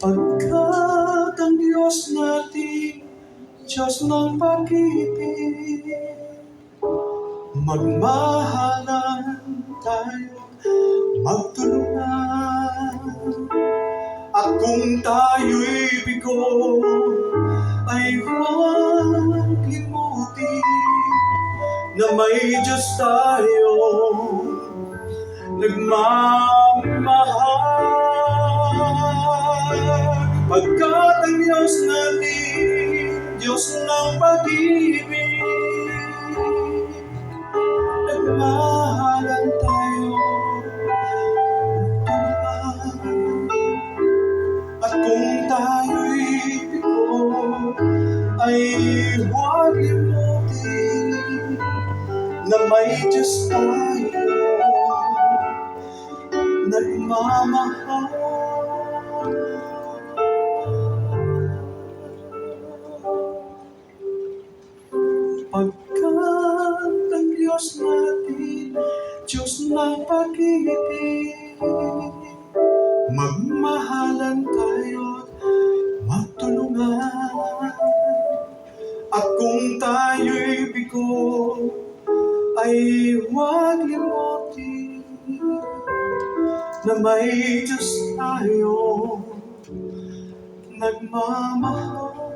Pagkat ang Diyos natin, Diyos ng pag-ibig, magmahalan tayo, magtulungan. At kung tayo'y bigo, ay huwag limutin na may Diyos tayo nagmamahal. Pagkat ang Diyos natin, Diyos ng pag-ibig, nagmahalan tayo. At kung tayo'y bigo, ay huwag limutin na may Diyos tayo nagmamahal. Pagkat ang Diyos natin, Diyos ng pag-ibig, magmahalan tayo magtulungan. At kung tayo'y bigo, ay huwag limutin na may Diyos tayo nagmamahal.